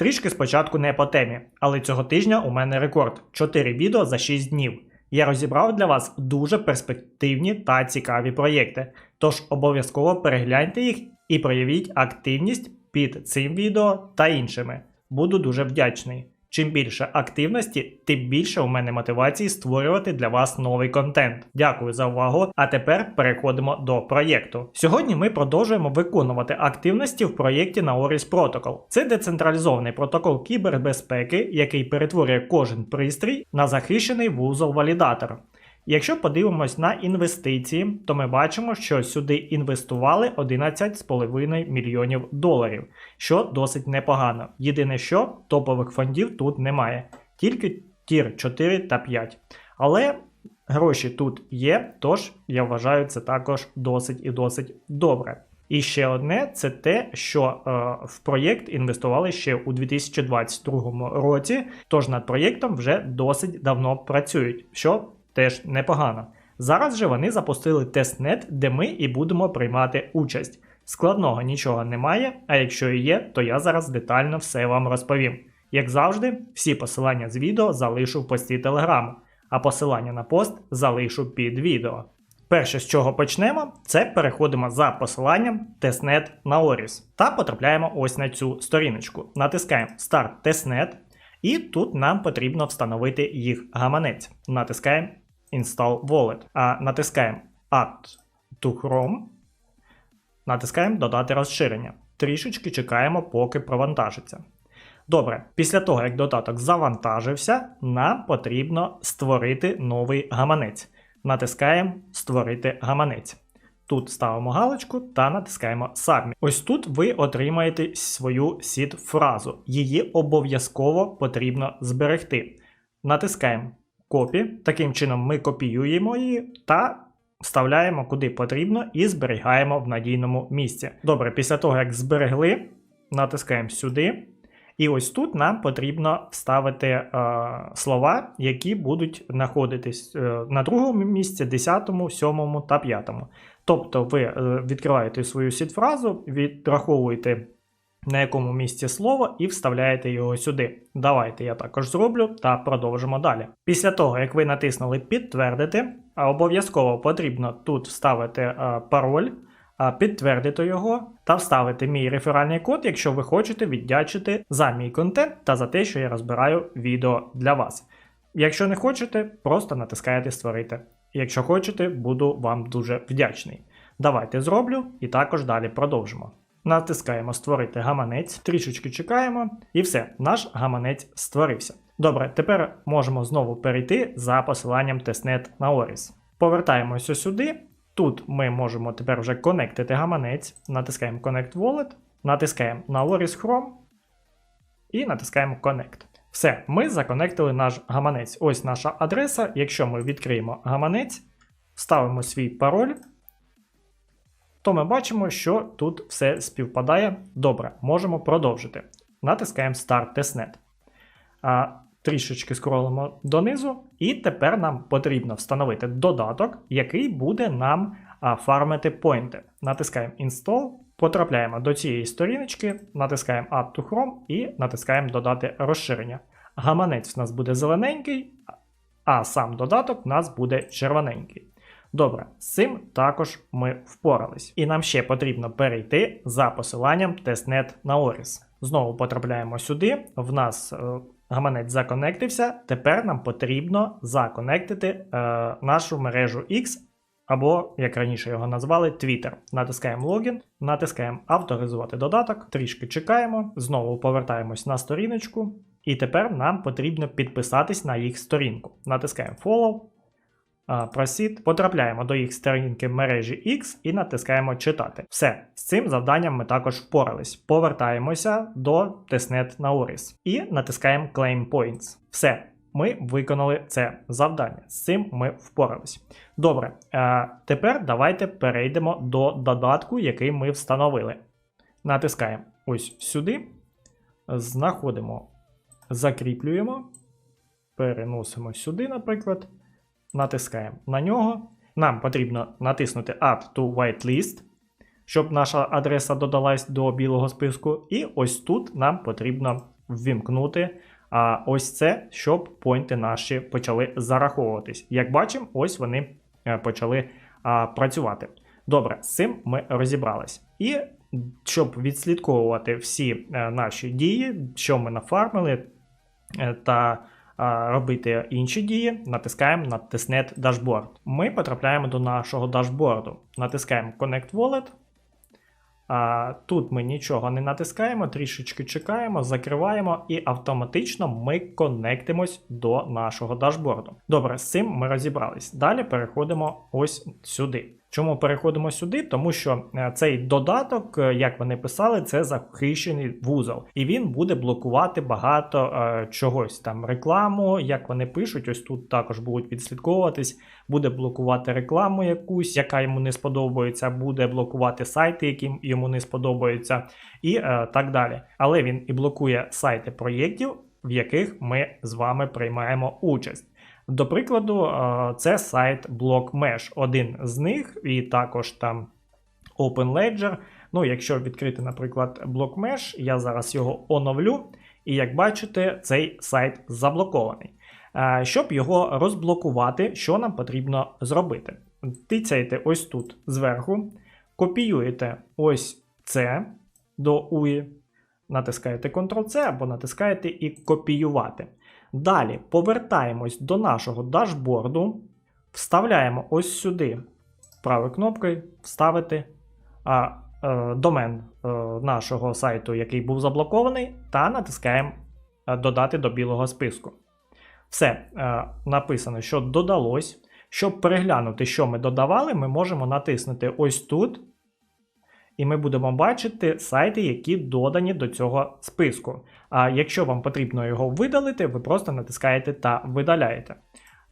Трішки спочатку не по темі, але цього тижня у мене рекорд 4 відео за 6 днів. Я розібрав для вас дуже перспективні та цікаві проєкти, тож обов'язково перегляньте їх і проявіть активність під цим відео та іншими. Буду дуже вдячний. Чим більше активності, тим більше у мене мотивації створювати для вас новий контент. Дякую за увагу. А тепер переходимо до проєкту. Сьогодні ми продовжуємо виконувати активності в проєкті Naoris Protocol. Це децентралізований протокол кібербезпеки, який перетворює кожен пристрій на захищений вузол-валідатор. Якщо подивимось на інвестиції, то ми бачимо, що сюди інвестували 11,5 мільйонів доларів, що досить непогано. Єдине, що топових фондів тут немає, тільки тір 4 та 5. Але гроші тут є, тож я вважаю це також досить і досить добре. І ще одне це те, що е, в проєкт інвестували ще у 2022 році, тож над проєктом вже досить давно працюють, що теж непогано. Зараз же вони запустили тестнет, де ми і будемо приймати участь. Складного нічого немає, а якщо і є, то я зараз детально все вам розповім. Як завжди, всі посилання з відео залишу в пості телеграму, а посилання на пост залишу під відео. Перше, з чого почнемо, це переходимо за посиланням testnet на Oris та потрапляємо ось на цю сторіночку. Натискаємо Start Testnet, і тут нам потрібно встановити їх гаманець. Натискаємо Install Wallet, а натискаємо Add to Chrome, натискаємо Додати розширення. Трішечки чекаємо, поки провантажиться. Добре, після того, як додаток завантажився, нам потрібно створити новий гаманець. Натискаємо Створити гаманець. Тут ставимо галочку та натискаємо Submit. Ось тут ви отримаєте свою сід фразу. Її обов'язково потрібно зберегти. Натискаємо Copy. Таким чином ми копіюємо її та вставляємо куди потрібно і зберігаємо в надійному місці. Добре, після того, як зберегли, натискаємо сюди. І ось тут нам потрібно вставити е, слова, які будуть знаходитись е, на другому місці, 10, 7 та 5. Тобто ви е, відкриваєте свою сід-фразу, відраховуєте на якому місці слово і вставляєте його сюди. Давайте я також зроблю та продовжимо далі. Після того, як ви натиснули підтвердити, обов'язково потрібно тут вставити е, пароль підтвердити його та вставити мій реферальний код, якщо ви хочете віддячити за мій контент та за те, що я розбираю відео для вас. Якщо не хочете, просто натискаєте Створити. Якщо хочете, буду вам дуже вдячний. Давайте зроблю і також далі продовжимо. Натискаємо Створити гаманець, трішечки чекаємо, і все, наш гаманець створився. Добре, тепер можемо знову перейти за посиланням testnet на Orис. Повертаємося сюди. Тут ми можемо тепер вже конектити гаманець, натискаємо Connect Wallet, натискаємо на Loris Chrome і натискаємо Connect. Все, ми законектили наш гаманець. Ось наша адреса. Якщо ми відкриємо гаманець, вставимо свій пароль, то ми бачимо, що тут все співпадає. Добре, можемо продовжити. Натискаємо Start Testnet. А, Трішечки скролимо донизу, і тепер нам потрібно встановити додаток, який буде нам а, фармити поінти. Натискаємо Install, потрапляємо до цієї сторіночки, натискаємо Add to Chrome і натискаємо Додати розширення. Гаманець у нас буде зелененький, а сам додаток у нас буде червоненький. Добре, з цим також ми впорались. І нам ще потрібно перейти за посиланням testnet на Oris. Знову потрапляємо сюди. В нас. Е, гаманець законектився, тепер нам потрібно законектити е, нашу мережу X, або, як раніше його назвали, Twitter. Натискаємо логін, натискаємо авторизувати додаток, трішки чекаємо, знову повертаємось на сторіночку. І тепер нам потрібно підписатись на їх сторінку. Натискаємо Follow. А, потрапляємо до їх сторінки мережі X і натискаємо читати. Все, з цим завданням ми також впорались. Повертаємося до Testnet Nauris і натискаємо Claim Points. Все, ми виконали це завдання. З цим ми впорались. Добре, тепер давайте перейдемо до додатку, який ми встановили. Натискаємо ось сюди, знаходимо, закріплюємо, переносимо сюди, наприклад, натискаємо на нього. Нам потрібно натиснути Add to Whitelist, щоб наша адреса додалась до білого списку. І ось тут нам потрібно ввімкнути а, ось це, щоб пойнти наші почали зараховуватись. Як бачимо, ось вони е, почали а, працювати. Добре, з цим ми розібрались. І щоб відслідковувати всі е, наші дії, що ми нафармили, е, та робити інші дії, натискаємо на Testnet Dashboard. Ми потрапляємо до нашого дашборду. Натискаємо Connect Wallet. Тут ми нічого не натискаємо, трішечки чекаємо, закриваємо і автоматично ми конектимось до нашого дашборду. Добре, з цим ми розібрались. Далі переходимо ось сюди. Чому переходимо сюди? Тому що е, цей додаток, е, як вони писали, це захищений вузол, і він буде блокувати багато е, чогось там рекламу. Як вони пишуть, ось тут також будуть відслідковуватись, буде блокувати рекламу якусь, яка йому не сподобається, буде блокувати сайти, які йому не сподобаються, і е, так далі. Але він і блокує сайти проєктів, в яких ми з вами приймаємо участь. До прикладу, це сайт BlockMesh, один з них, і також там OpenLedger. Ну, якщо відкрити, наприклад, BlockMesh, я зараз його оновлю, і як бачите, цей сайт заблокований. Щоб його розблокувати, що нам потрібно зробити? Тицяєте ось тут зверху, копіюєте ось це до UI, натискаєте Ctrl-C або натискаєте і копіювати. Далі повертаємось до нашого дашборду, вставляємо ось сюди правою кнопкою вставити а, е, домен е, нашого сайту, який був заблокований, та натискаємо е, додати до білого списку. Все, е, написано, що додалось. Щоб переглянути, що ми додавали, ми можемо натиснути ось тут. І ми будемо бачити сайти, які додані до цього списку. А якщо вам потрібно його видалити, ви просто натискаєте та видаляєте.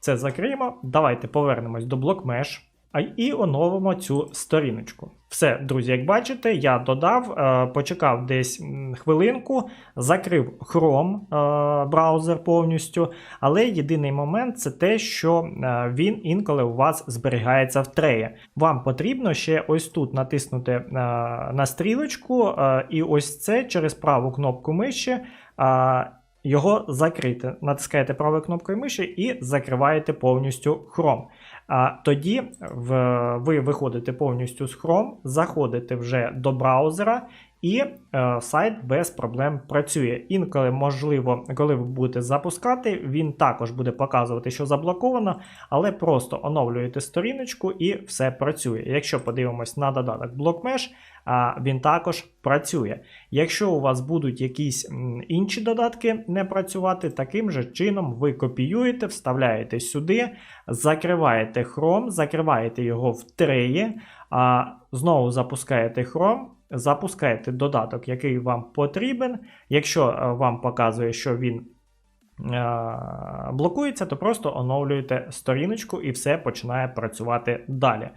Це закриємо. Давайте повернемось до BlockMesh і оновимо цю сторіночку. Все, друзі, як бачите, я додав, е, почекав десь хвилинку, закрив Chrome е, браузер повністю. Але єдиний момент це те, що е, він інколи у вас зберігається в треї. Вам потрібно ще ось тут натиснути на стрілочку, і ось це через праву кнопку миші. Його закрити. Натискаєте правою кнопкою миші і закриваєте повністю Chrome. А тоді в, ви виходите повністю з Chrome, заходите вже до браузера, і е, сайт без проблем працює. Інколи, можливо, коли ви будете запускати, він також буде показувати, що заблоковано, але просто оновлюєте сторіночку і все працює. Якщо подивимось на додаток BlockMesh, а він також працює. Якщо у вас будуть якісь інші додатки не працювати, таким же чином ви копіюєте, вставляєте сюди, закриваєте Chrome, закриваєте його в треї, а знову запускаєте Chrome. Запускаєте додаток, який вам потрібен. Якщо е, вам показує, що він е, блокується, то просто оновлюєте сторіночку і все починає працювати далі.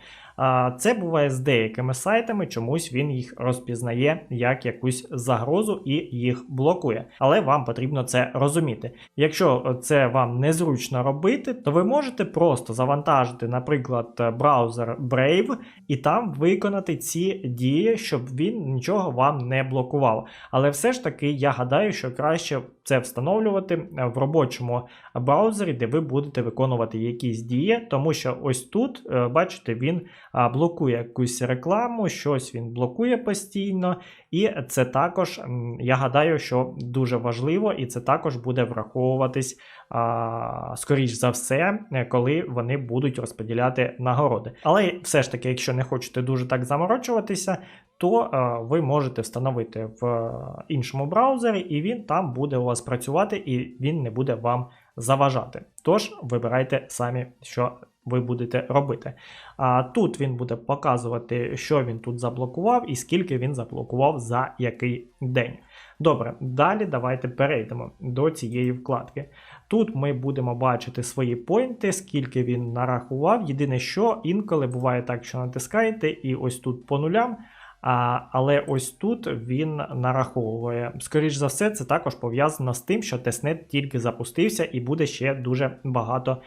Це буває з деякими сайтами, чомусь він їх розпізнає як якусь загрозу і їх блокує. Але вам потрібно це розуміти. Якщо це вам незручно робити, то ви можете просто завантажити, наприклад, браузер Brave і там виконати ці дії, щоб він нічого вам не блокував. Але все ж таки я гадаю, що краще це встановлювати в робочому браузері, де ви будете виконувати якісь дії, тому що ось тут, е, бачите, він блокує якусь рекламу, щось він блокує постійно, і це також, я гадаю, що дуже важливо, і це також буде враховуватись, а, скоріш за все, коли вони будуть розподіляти нагороди. Але все ж таки, якщо не хочете дуже так заморочуватися, то е, ви можете встановити в іншому браузері, і він там буде у вас працювати, і він не буде вам заважати. Тож вибирайте самі, що ви будете робити. А тут він буде показувати, що він тут заблокував і скільки він заблокував за який день. Добре, далі давайте перейдемо до цієї вкладки. Тут ми будемо бачити свої поінти, скільки він нарахував. Єдине, що інколи буває так, що натискаєте, і ось тут по нулям. А, але ось тут він нараховує. Скоріше за все, це також пов'язано з тим, що тестнет тільки запустився і буде ще дуже багато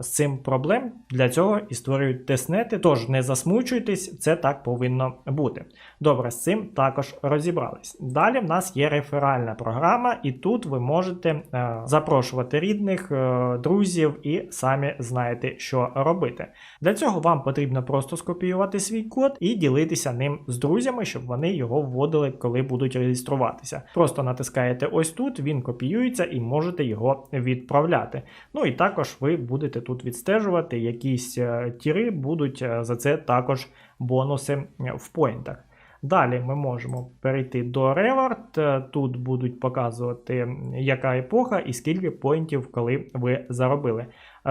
з цим проблем. Для цього і створюють тестнети. Тож не засмучуйтесь, це так повинно бути. Добре, з цим також розібрались. Далі в нас є реферальна програма, і тут ви можете е, запрошувати рідних, е, друзів і самі знаєте, що робити. Для цього вам потрібно просто скопіювати свій код і ділитися ним з друзями, щоб вони його вводили, коли будуть реєструватися. Просто натискаєте ось тут, він копіюється і можете його відправляти. Ну і також ви будете тут відстежувати, якісь е, тіри будуть е, за це також бонуси е, в поінтах. Далі ми можемо перейти до Reward. Тут будуть показувати, яка епоха і скільки поінтів, коли ви заробили.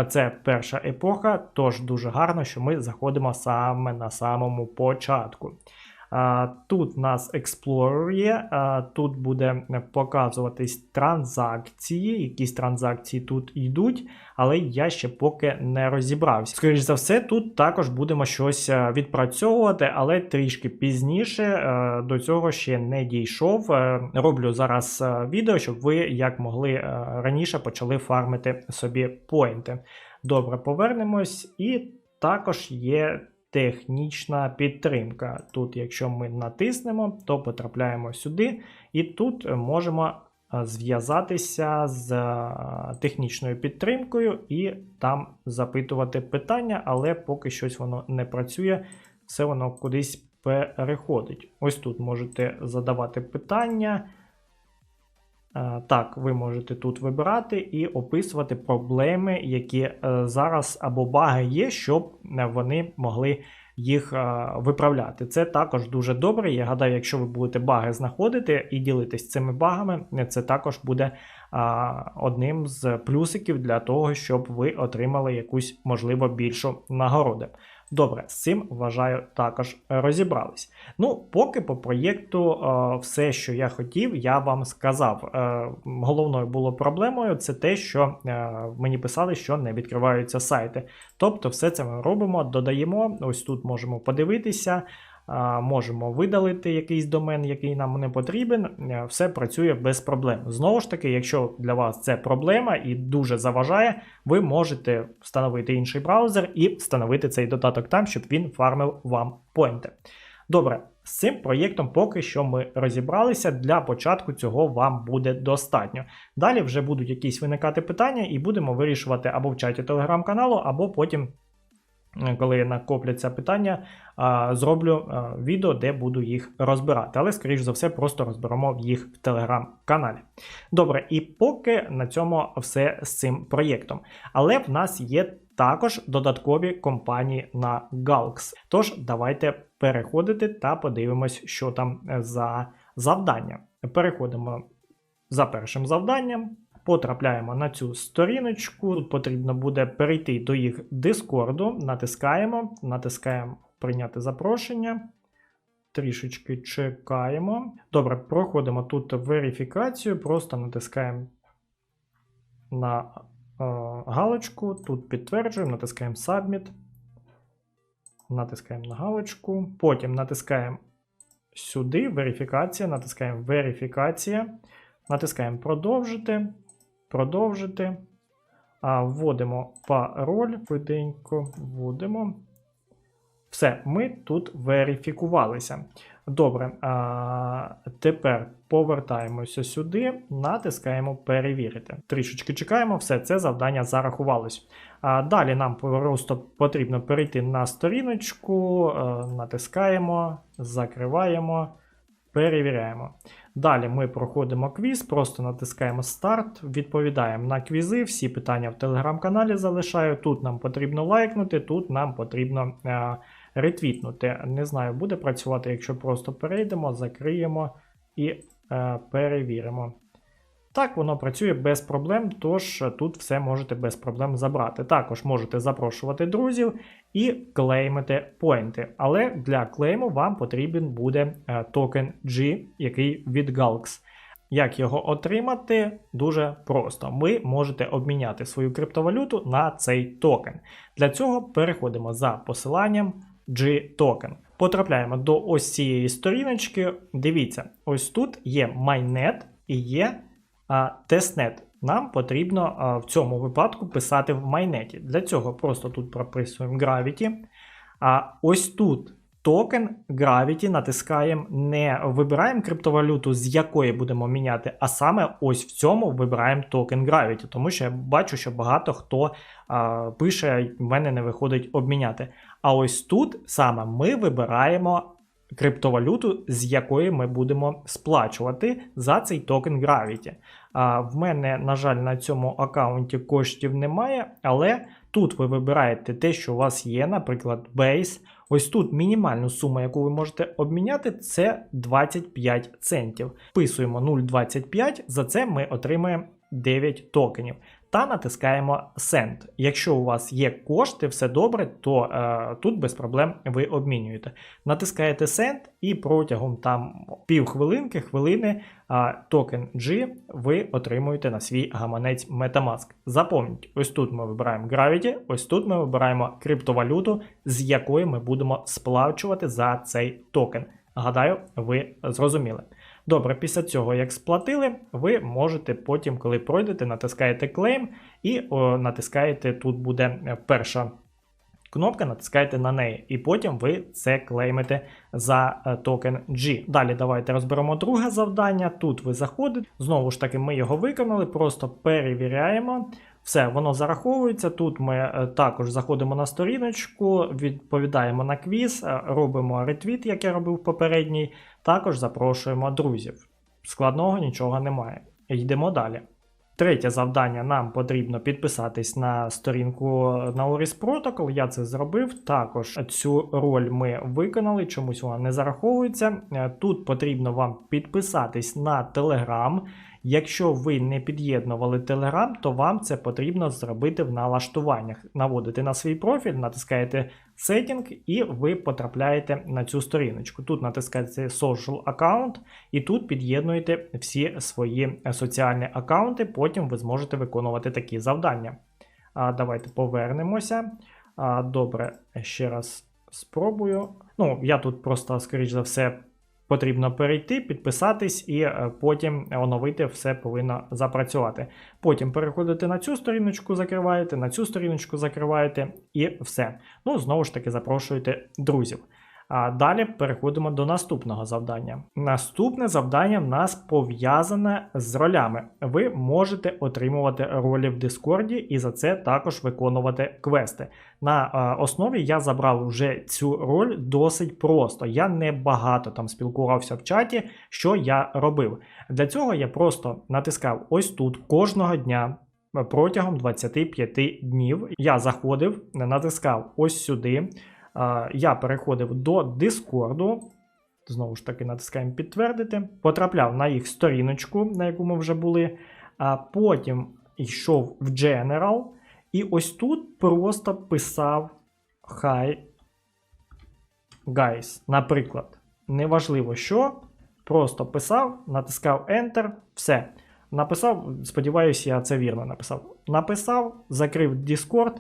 Це перша епоха, тож дуже гарно, що ми заходимо саме на самому початку. Тут у нас Explorer є, тут буде показуватись транзакції, якісь транзакції тут йдуть, але я ще поки не розібрався. Скоріше за все, тут також будемо щось е, відпрацьовувати, але трішки пізніше е, до цього ще не дійшов. Е, Роблю зараз відео, щоб ви як могли раніше почали фармити собі поінти. Добре, повернемось. І також є технічна підтримка. Тут, якщо ми натиснемо, то потрапляємо сюди, і тут можемо е, зв'язатися з е, технічною підтримкою і там запитувати питання, але поки щось воно не працює, все воно кудись переходить. Ось тут можете задавати питання. Е, Так, ви можете тут вибирати і описувати проблеми, які е, зараз або баги є, щоб е, вони могли їх виправляти. Це також дуже добре. Я гадаю, якщо ви будете баги знаходити і ділитись цими багами, це також буде одним з плюсиків для того, щоб ви отримали якусь можливо більшу нагороду. Добре, з цим вважаю також розібрались. Ну, поки по проєкту е, все, що я хотів, я вам сказав. Е, головною було проблемою це те, що е, мені писали, що не відкриваються сайти. Тобто, все це ми робимо, додаємо. Ось тут можемо подивитися. Можемо видалити якийсь домен, який нам не потрібен, е, все працює без проблем. Знову ж таки, якщо для вас це проблема і дуже заважає, ви можете встановити інший браузер і встановити цей додаток там, щоб він фармив вам поінти. Добре, з цим проєктом поки що ми розібралися. Для початку цього вам буде достатньо. Далі вже будуть якісь виникати питання, і будемо вирішувати або в чаті телеграм-каналу, або потім. Коли накопляться питання, зроблю відео, де буду їх розбирати. Але, скоріш за все, просто розберемо їх в телеграм-каналі. Добре, і поки на цьому все з цим проєктом. Але в нас є також додаткові компанії на Galx. Тож давайте переходити та подивимось, що там е, за завдання. Переходимо за першим завданням. Потрапляємо на цю сторіночку. Тут потрібно буде перейти до їх Дискорду. Натискаємо, натискаємо прийняти запрошення. Трішечки чекаємо. Добре, проходимо тут верифікацію, просто натискаємо на е, галочку, тут підтверджуємо, натискаємо Submit. Натискаємо на галочку. Потім натискаємо сюди верифікація, натискаємо верифікація, натискаємо продовжити. Продовжити. А, Вводимо пароль, швиденько вводимо. Все, ми тут верифікувалися. Добре, а, тепер повертаємося сюди, натискаємо перевірити. Трішечки чекаємо, все це завдання зарахувалось. А, далі нам просто потрібно перейти на сторіночку, е, натискаємо, закриваємо, перевіряємо. Далі ми проходимо квіз, просто натискаємо старт, відповідаємо на квізи. Всі питання в телеграм-каналі залишаю. Тут нам потрібно лайкнути, тут нам потрібно е, ретвітнути. Не знаю, буде працювати, якщо просто перейдемо, закриємо і е, перевіримо. Так, воно працює без проблем, тож е, тут все можете без проблем забрати. Також можете запрошувати друзів і клеймити поінти. Але для клейму вам потрібен буде е, токен G, який від Galx. Як його отримати? Дуже просто. Ви можете обміняти свою криптовалюту на цей токен. Для цього переходимо за посиланням G-токен. Потрапляємо до ось цієї сторіночки. Дивіться, ось тут є майнет і є тестнет. Нам потрібно в цьому випадку писати в майнеті. Для цього просто тут прописуємо Gravity. А ось тут токен Gravity натискаємо, не вибираємо криптовалюту, з якої будемо міняти, а саме ось в цьому вибираємо токен Gravity. Тому що я бачу, що багато хто а, пише, в мене не виходить обміняти. А ось тут саме ми вибираємо криптовалюту, з якої ми будемо сплачувати за цей токен Gravity. А, в мене, на жаль, на цьому аккаунті коштів немає, але тут ви вибираєте те, що у вас є, наприклад, Base. Ось тут мінімальну суму, яку ви можете обміняти, це 25 центів. Вписуємо 0,25, за це ми отримаємо 9 токенів. Та натискаємо Send. Якщо у вас є кошти, все добре, то е, тут без проблем ви обмінюєте. Натискаєте Send і протягом там півхвилинки, хвилини е, токен G ви отримуєте на свій гаманець Metamask. Запам'ятайте, ось тут ми вибираємо Gravity, ось тут ми вибираємо криптовалюту, з якої ми будемо сплачувати за цей токен. Гадаю, ви зрозуміли. Добре, після цього, як сплатили, ви можете потім, коли пройдете, натискаєте Claim і о, натискаєте, тут буде е, перша кнопка, натискаєте на неї, і потім ви це клеймите за е, токен G. Далі давайте розберемо друге завдання. Тут ви заходите, знову ж таки, ми його виконали, просто перевіряємо. Все, воно зараховується. Тут ми е, також заходимо на сторіночку, відповідаємо на квіз, е, робимо ретвіт, як я робив попередній. Також запрошуємо друзів. Складного нічого немає. Йдемо далі. Третє завдання нам потрібно підписатись на сторінку на Oris Protocol. Я це зробив. Також цю роль ми виконали, чомусь вона не зараховується. Е, Тут потрібно вам підписатись на Telegram. Якщо ви не під'єднували Telegram, то вам це потрібно зробити в налаштуваннях. Наводите на свій профіль, натискаєте Setting і ви потрапляєте на цю сторіночку. Тут натискаєте Social Account і тут під'єднуєте всі свої соціальні аккаунти, потім ви зможете виконувати такі завдання. А, Давайте повернемося. А, Добре, ще раз спробую. Ну, я тут просто, скоріш за все, потрібно перейти, підписатись і е, потім оновити все повинно запрацювати. Потім переходите на цю сторіночку, закриваєте, на цю сторіночку закриваєте і все. Ну, знову ж таки, запрошуєте друзів. А далі переходимо до наступного завдання. Наступне завдання в нас пов'язане з ролями. Ви можете отримувати ролі в Дискорді і за це також виконувати квести. На е, основі я забрав вже цю роль досить просто. Я не багато там спілкувався в чаті, що я робив. Для цього я просто натискав ось тут кожного дня. Протягом 25 днів я заходив, натискав ось сюди я переходив до Дискорду. Знову ж таки, натискаємо підтвердити. Потрапляв на їх сторіночку, на яку ми вже були. А потім йшов в General. І ось тут просто писав Hi guys. Наприклад, неважливо що. Просто писав, натискав Enter, все. Написав, сподіваюся, я це вірно написав. Написав, закрив Discord.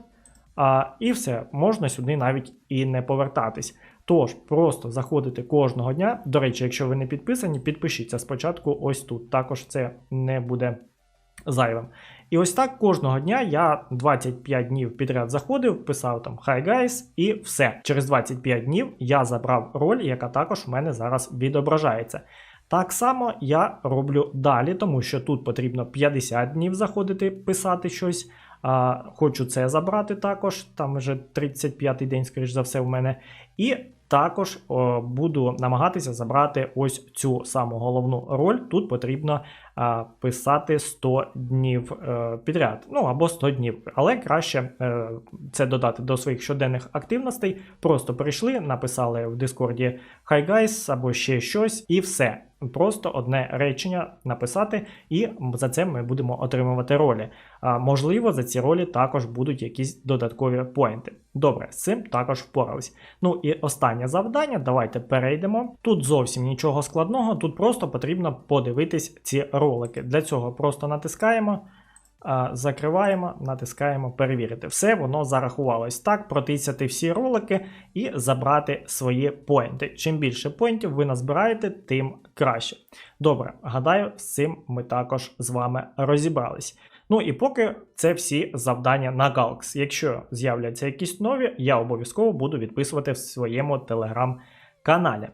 А, І все, можна сюди навіть і не повертатись. Тож, просто заходите кожного дня. До речі, якщо ви не підписані, підпишіться спочатку ось тут. Також це не буде зайвим. І ось так кожного дня я 25 днів підряд заходив, писав там Hi guys і все. Через 25 днів я забрав роль, яка також у мене зараз відображається. Так само я роблю далі, тому що тут потрібно 50 днів заходити, писати щось. А, Хочу це забрати також. Там вже 35-й день, скоріш за все, в мене. І також о, буду намагатися забрати ось цю саму головну роль. Тут потрібно а, писати 100 днів е, підряд. Ну або 100 днів. Але краще е, це додати до своїх щоденних активностей. Просто прийшли, написали в Дискорді Hi guys або ще щось, і все. Просто одне речення написати, і за це ми будемо отримувати ролі. А, можливо, за ці ролі також будуть якісь додаткові поінти. Добре, з цим також впорались. Ну і останнє завдання. Давайте перейдемо. Тут зовсім нічого складного, тут просто потрібно подивитись ці ролики. Для цього просто натискаємо. Закриваємо, натискаємо перевірити. Все воно зарахувалось. Так, протисяти всі ролики і забрати свої поінти. Чим більше поінтів ви назбираєте, тим краще. Добре, гадаю, з цим ми також з вами розібрались. Ну і поки це всі завдання на Galx. Якщо з'являться якісь нові, я обов'язково буду відписувати в своєму телеграм-каналі.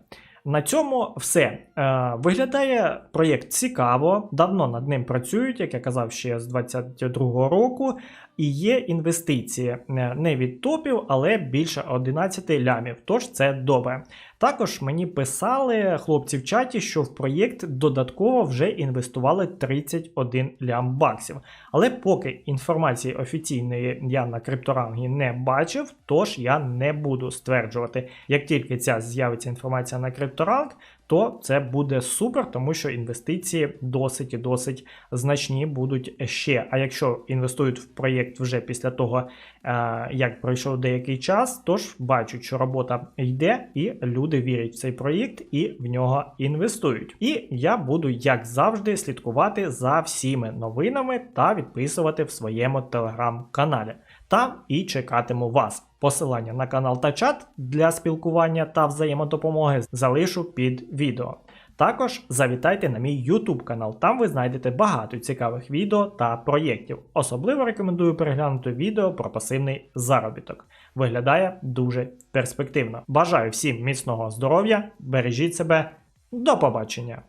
На цьому все. Е, виглядає проєкт цікаво, давно над ним працюють, як я казав, ще з 22-го року. І є інвестиції е, не від топів, але більше 11 лямів. Тож це добре. Також мені писали хлопці в чаті, що в проєкт додатково вже інвестували 31 лям баксів. Але поки інформації офіційної я на крипторангі не бачив, тож я не буду стверджувати. Як тільки ця з'явиться інформація на крипторанг, то це буде супер, тому що інвестиції досить і досить значні будуть ще. А якщо інвестують в проєкт вже після того, е, як пройшов деякий час, тож бачать, що робота йде, і люди вірять в цей проєкт і в нього інвестують. І я буду, як завжди, слідкувати за всіми новинами та відписувати в своєму телеграм-каналі. Там і чекатиму вас. Посилання на канал та чат для спілкування та взаємодопомоги залишу під відео. Також завітайте на мій YouTube канал, там ви знайдете багато цікавих відео та проєктів. Особливо рекомендую переглянути відео про пасивний заробіток. Виглядає дуже перспективно. Бажаю всім міцного здоров'я, бережіть себе, до побачення!